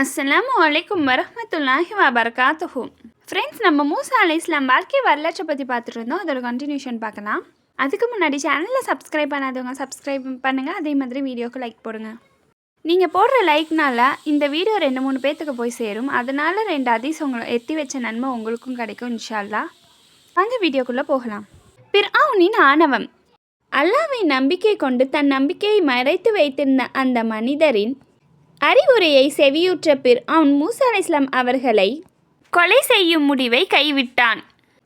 அஸ்ஸலாமு அலைக்கும் வரமத்துல்லாஹி வபரகாத்துஹு ஃப்ரெண்ட்ஸ் நம்ம மூசா அலை இஸ்லாம் வாழ்க்கை வரலாற்றை பற்றி பார்த்துட்டு இருந்தோம். அதோட கண்டினியூஷன் பார்க்கலாம். அதுக்கு முன்னாடி சேனலில் சப்ஸ்கிரைப் பண்ணாதவங்க சப்ஸ்கிரைப் பண்ணுங்கள் அதே மாதிரி வீடியோக்கு லைக் போடுங்க. நீங்கள் போடுற லைக்னால இந்த வீடியோ ரெண்டு மூணு பேர்த்துக்கு போய் சேரும். அதனால ரெண்டு அதிஸ் உங்களை எத்தி வச்ச நன்மை உங்களுக்கும் கிடைக்கும் இன்ஷால்லா. வாங்க வீடியோக்குள்ளே போகலாம். பிர்ஆவுனின் ஆணவம். அல்லாவை நம்பிக்கை கொண்டு தன் நம்பிக்கையை மறைத்து வைத்திருந்த அந்த மனிதரின் அறிவுரையை செவியுற்ற பிற் அவன் மூசா அலைஸ்லாம் அவர்களை கொலை செய்யும் முடிவை கைவிட்டான்.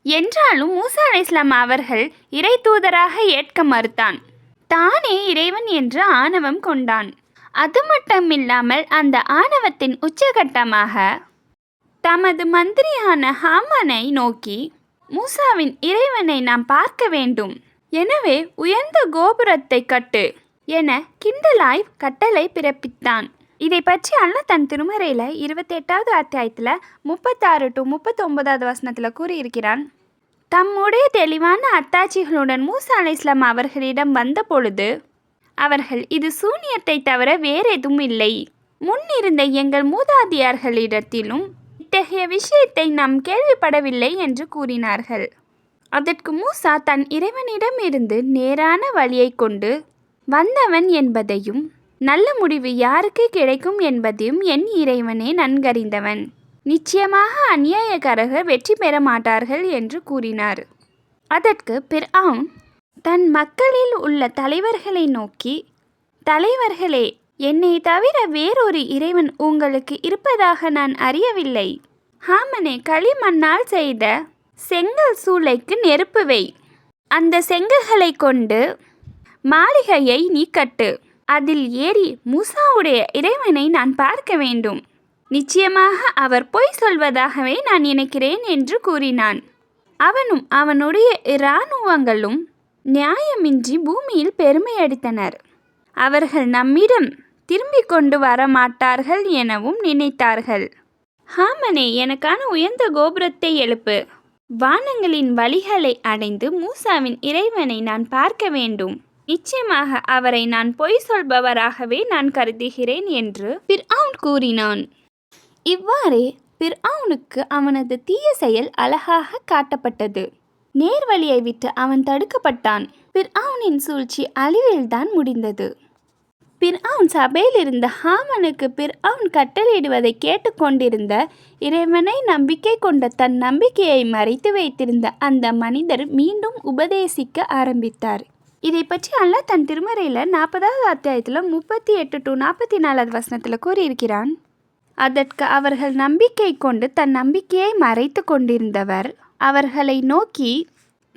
என்றாலும் மூசா அலைஸ்லாம் அவர்கள் இறை தூதராக ஏற்க மறுத்தான். தானே இறைவன் என்று ஆணவம் கொண்டான். அது மட்டுமில்லாமல் அந்த ஆணவத்தின் உச்சகட்டமாக தமது மந்திரியான ஹாமனை நோக்கி மூசாவின் இறைவனை நாம் பார்க்க வேண்டும். எனவே உயர்ந்த கோபுரத்தை கட்டு என கிண்டலாய் கட்டளை பிறப்பித்தான். இதை பற்றி அல்லாஹ் தன் திருமறையில் இருபத்தி எட்டாவது அத்தியாயத்தில் முப்பத்தாறு டு முப்பத்தொன்பதாவது வசனத்தில் கூறியிருக்கிறான். தம்முடைய தெளிவான அத்தாட்சிகளுடன் மூசா அலை இஸ்லாம் அவர்களிடம் வந்த பொழுது அவர்கள் இது சூனியத்தை தவிர வேறு எதுவும் இல்லை முன்னிருந்த எங்கள் மூதாதியார்களிடத்திலும் இத்தகைய விஷயத்தை நாம் கேள்விப்படவில்லை என்று கூறினார்கள். அதற்கு மூசா தன் இறைவனிடமிருந்து நேரான வழியை கொண்டு வந்தவன் என்பதையும் நல்ல முடிவு யாருக்கு கிடைக்கும் என்பதையும் என் இறைவனே நன்கறிந்தவன். நிச்சயமாக அநியாயக்காரர்கள் வெற்றி பெற மாட்டார்கள் என்று கூறினார். அதற்கு பிர்ஆன் தன் மக்களில் உள்ள தலைவர்களை நோக்கி தலைவர்களே என்னை தவிர வேறொரு இறைவன் உங்களுக்கு இருப்பதாக நான் அறியவில்லை. ஹாமனே களிமண்ணால் செய்த செங்கல் சூளைக்கு நெருப்பு வை. அந்த செங்கல்களை கொண்டு மாளிகையை நீ கட்டு. அதில் ஏறி மூசாவுடைய இறைவனை நான் பார்க்க வேண்டும். நிச்சயமாக அவர் பொய் சொல்வதாகவே நான் நினைக்கிறேன் என்று கூறினான். அவனும் அவனுடைய இராணுவங்களும் நியாயமின்றி பூமியில் பெருமையடித்தனர் அவர்கள் நம்மிடம் திரும்பி கொண்டு வர மாட்டார்கள் எனவும் நினைத்தார்கள். ஹாமனே எனக்கான உயர்ந்த கோபுரத்தை எழுப்பு. வானங்களின் வழிகளை அடைந்து மூசாவின் இறைவனை நான் பார்க்க வேண்டும். நிச்சயமாக அவரை நான் பொய் சொல்பவராகவே நான் கருதுகிறேன் என்று பிர்ஆன் கூறினான். இவ்வாறே பிர்ஆனுக்கு அவனது தீய செயல் அழகாக காட்டப்பட்டது. நேர்வழியை விட்டு அவன் தடுக்கப்பட்டான். பிர்ஆனின் சூழ்ச்சி அழிவில்தான் முடிந்தது. பிர்ஆன் சபையில் இருந்த ஹாமனுக்கு பிர்ஆன் கட்டளையிடுவதை கேட்டுக்கொண்டிருந்த இறைவனை நம்பிக்கை கொண்ட தன் நம்பிக்கையை மறைத்து வைத்திருந்த அந்த மனிதர் மீண்டும் உபதேசிக்க ஆரம்பித்தார். இதை பற்றி அல்லாஹ் தன் திருமறையில் நாற்பதாவது அத்தியாயத்தில் முப்பத்தி எட்டு டு நாற்பத்தி நாலாவது வசனத்தில் கூறியிருக்கிறான். அதற்கு அவர்கள் நம்பிக்கை கொண்டு தன் நம்பிக்கையை மறைத்து கொண்டிருந்தவர். அவர்களை நோக்கி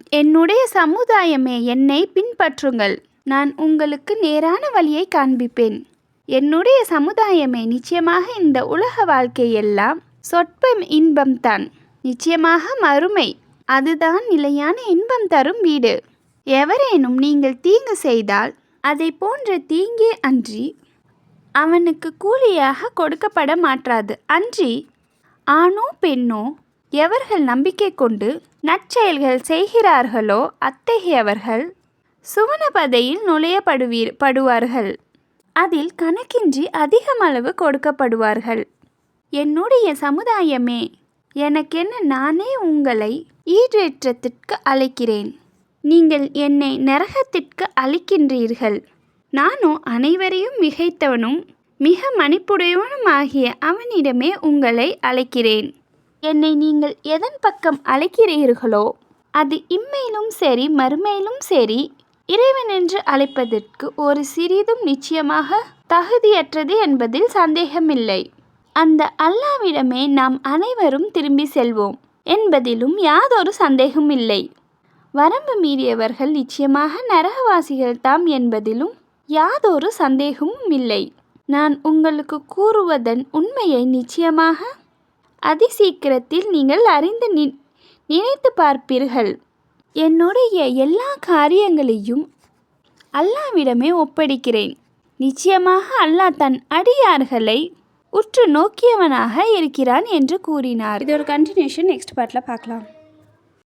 என்னுடைய சமுதாயமே என்னை பின்பற்றுங்கள். நான் உங்களுக்கு நேரான வழியை காண்பிப்பேன். என்னுடைய சமுதாயமே நிச்சயமாக இந்த உலக வாழ்க்கை எல்லாம் சொற்ப இன்பம்தான் நிச்சயமாக மறுமை. அதுதான் நிலையான இன்பம் தரும் வீடு. எவரேனும் நீங்கள் தீங்கு செய்தால் அதை போன்ற தீங்கே அன்றி அவனுக்கு கூலியாக கொடுக்கப்பட மாற்றாது அன்றி ஆணோ பெண்ணோ எவர்கள் நம்பிக்கை கொண்டு நற்செயல்கள் செய்கிறார்களோ அத்தகையவர்கள் சுவனபதையில் நுழையப்படுவீர் படுவார்கள். அதில் கணக்கின்றி அதிகமளவு கொடுக்கப்படுவார்கள். என்னுடைய சமுதாயமே எனக்கென்ன நானே உங்களை ஈடேற்றத்திற்கு அழைக்கிறேன். நீங்கள் என்னை நரகத்திற்கு அழைக்கின்றீர்கள். நானோ அனைவரையும் மிகைத்தவனும் மிக மணிப்புடையவனும் ஆகிய அவனிடமே உங்களை அழைக்கிறேன். என்னை நீங்கள் எதன் பக்கம் அழைக்கிறீர்களோ அது இம்மையிலும் சரி மறுமையிலும் சரி இறைவன் என்று அழைப்பதற்கு ஒரு சிறிதும் நிச்சயமாக தகுதியற்றது என்பதில் சந்தேகமில்லை. அந்த அல்லாவிடமே நாம் அனைவரும் திரும்பி செல்வோம் என்பதிலும் யாதொரு சந்தேகமில்லை. வரம்பு மீறியவர்கள் நிச்சயமாக நரகவாசிகள் தாம் என்பதிலும் யாதொரு சந்தேகமும் இல்லை. நான் உங்களுக்கு கூறுவதன் உண்மையை நிச்சயமாக அதிசீக்கிரத்தில் நீங்கள் அறிந்து நி நினைத்து பார்ப்பீர்கள். என்னுடைய எல்லா காரியங்களையும் அல்லாவிடமே ஒப்படைக்கிறேன். நிச்சயமாக அல்லாஹ் தன் அடியார்களை உற்று நோக்கியவனாக இருக்கிறான் என்று கூறினார். இது ஒரு கண்டினியூஷன் நெக்ஸ்ட் பார்ட்டில் பார்க்கலாம்.